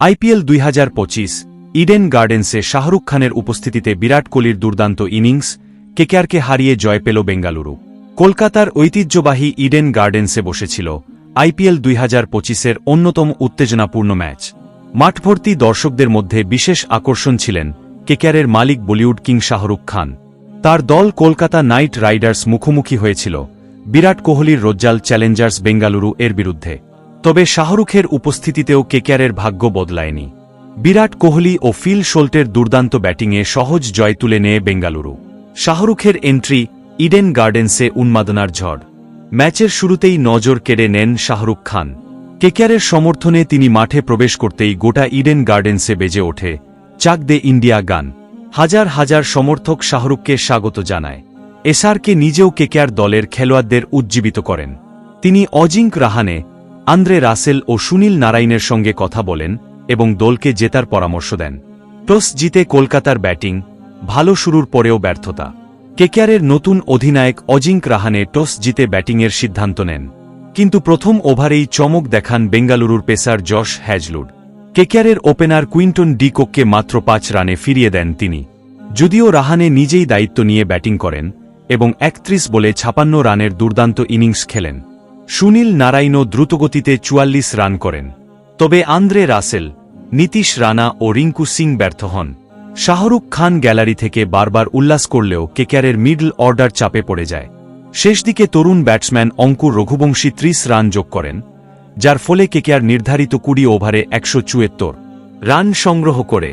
IPL দুই হাজার পঁচিশ, ইডেন গার্ডেন্সে শাহরুখ খানের উপস্থিতিতে বিরাট কোহলির দুর্দান্ত ইনিংস, কেকেআরকে হারিয়ে জয় পেল বেঙ্গালুরু। কলকাতার ঐতিহ্যবাহী ইডেন গার্ডেন্সে বসেছিল আইপিএল দুই হাজার পঁচিশের অন্যতম উত্তেজনাপূর্ণ ম্যাচ। মাঠভর্তি দর্শকদের মধ্যে বিশেষ আকর্ষণ ছিলেন কেকেআরের মালিক বলিউড কিং শাহরুখ খান। তার দল কলকাতা নাইট রাইডার্স মুখোমুখি হয়েছিল, বিরাট কোহলির রোজ্জাল চ্যালেঞ্জার্স বেঙ্গালুরু এর বিরুদ্ধে। তবে শাহরুখের উপস্থিতিতেও কেকেআরের ভাগ্য বদলায়নি। বিরাট কোহলি ও ফিল শোল্টের দুর্দান্ত ব্যাটিংয়ে সহজ জয় তুলে নেয় বেঙ্গালুরু। শাহরুখের এন্ট্রি, ইডেন গার্ডেন্সে উন্মাদনার ঝড়। ম্যাচের শুরুতেই নজর কেড়ে নেন শাহরুখ খান। কেকেআরের সমর্থনে তিনি মাঠে প্রবেশ করতেই গোটা ইডেন গার্ডেন্সে বেজে ওঠে চাক দে ইন্ডিয়া গান। হাজার হাজার সমর্থক শাহরুখকে স্বাগত জানায়। এসআরকে নিজেও কেকেআর দলের খেলোয়াড়দের উজ্জীবিত করেন। তিনি অজিঙ্ক রাহানে আন্দ্রে রাসেল ও সুনীল নারায়ণের সঙ্গে কথা বলেন এবং দলকে জেতার পরামর্শ দেন। টস জিতে কলকাতার ব্যাটিং, ভালো শুরুর পরেও ব্যর্থতা। কেকেআরের নতুন অধিনায়ক অজিঙ্ক রাহানে টস জিতে ব্যাটিংয়ের সিদ্ধান্ত নেন। কিন্তু প্রথম ওভারেই চমক দেখান বেঙ্গালুরুর পেসার জশ হ্যাজলুড। কেকেআরের ওপেনার কুইন্টন ডি কোককে মাত্র পাঁচ রানে ফিরিয়ে দেন তিনি। যদিও রাহানে নিজেই দায়িত্ব নিয়ে ব্যাটিং করেন এবং একত্রিশ বলে ছাপান্ন রানের দুর্দান্ত ইনিংস খেলেন। সুনীল নারায়ণও দ্রুতগতিতে চুয়াল্লিশ রান করেন। তবে আন্দ্রে রাসেল, নীতিশ রানা ও রিঙ্কু সিং ব্যর্থ হন। শাহরুখ খান গ্যালারি থেকে বারবার উল্লাস করলেও কেকেআরের মিডল অর্ডার চাপে পড়ে যায়। শেষ দিকে তরুণ ব্যাটসম্যান অঙ্কুর রঘুবংশী ত্রিশ রান যোগ করেন, যার ফলে কেকেআর নির্ধারিত কুড়ি ওভারে একশো চুয়াত্তর রান সংগ্রহ করে।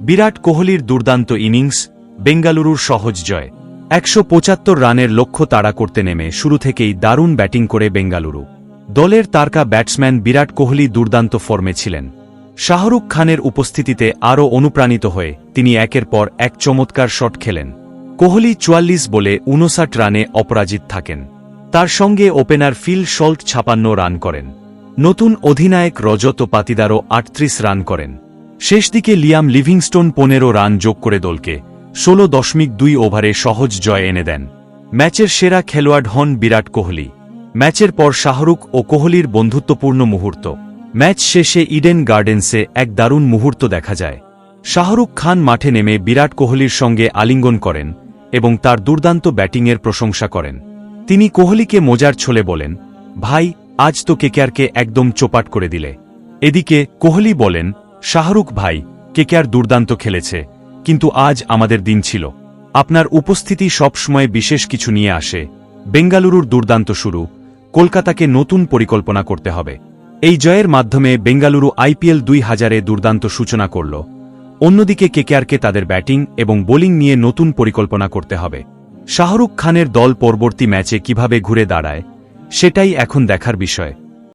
বিরাট কোহলির দুর্দান্ত ইনিংস, বেঙ্গালুরুর সহজ জয়। একশো পঁচাত্তর রানের লক্ষ্য তাড়া করতে নেমে শুরু থেকেই দারুণ ব্যাটিং করে বেঙ্গালুরু। দলের তারকা ব্যাটসম্যান বিরাট কোহলি দুর্দান্ত ফর্মে ছিলেন। শাহরুখ খানের উপস্থিতিতে আরও অনুপ্রাণিত হয়ে তিনি একের পর এক চমৎকার শট খেলেন। কোহলি চুয়াল্লিশ বলে উনষাট রানে অপরাজিত থাকেন। তার সঙ্গে ওপেনার ফিল শল্ট ছাপান্ন রান করেন। নতুন অধিনায়ক রজত পাতিদারও আটত্রিশ রান করেন। শেষ দিকে লিয়াম লিভিংস্টোন পনেরো রান যোগ করে দলকে ষোলো দশমিক দুই ওভারে সহজ জয় এনে দেন। ম্যাচের সেরা খেলোয়াড় হন বিরাট কোহলি। ম্যাচের পর শাহরুখ ও কোহলির বন্ধুত্বপূর্ণ মুহূর্ত। ম্যাচ শেষে ইডেন গার্ডেন্সে এক দারুণ মুহূর্ত দেখা যায়। শাহরুখ খান মাঠে নেমে বিরাট কোহলির সঙ্গে আলিঙ্গন করেন এবং তার দুর্দান্ত ব্যাটিংয়ের প্রশংসা করেন। তিনি কোহলিকে মোজার ছলে বলেন, ভাই, আজ তো কেকেআরকে একদম চোপাট করে দিলে। এদিকে কোহলি বলেন, শাহরুখ ভাই, কেকেআর দুর্দান্ত খেলেছে। কিন্তু আজ আমাদের দিন ছিল। আপনার উপস্থিতি সবসময় বিশেষ কিছু নিয়ে আসে। বেঙ্গালুরুর দুর্দান্ত শুরু। কলকাতাকে নতুন পরিকল্পনা করতে হবে। এই জয়ের মাধ্যমে বেঙ্গালুরু আইপিএল দুই হাজারে দুর্দান্ত সূচনা করল। অন্যদিকে কেকেআরকে তাদের ব্যাটিং এবং বোলিং নিয়ে নতুন পরিকল্পনা করতে হবে। শাহরুখ খানের দল পরবর্তী ম্যাচে কীভাবে ঘুরে দাঁড়ায়, সেটাই এখন দেখার বিষয়।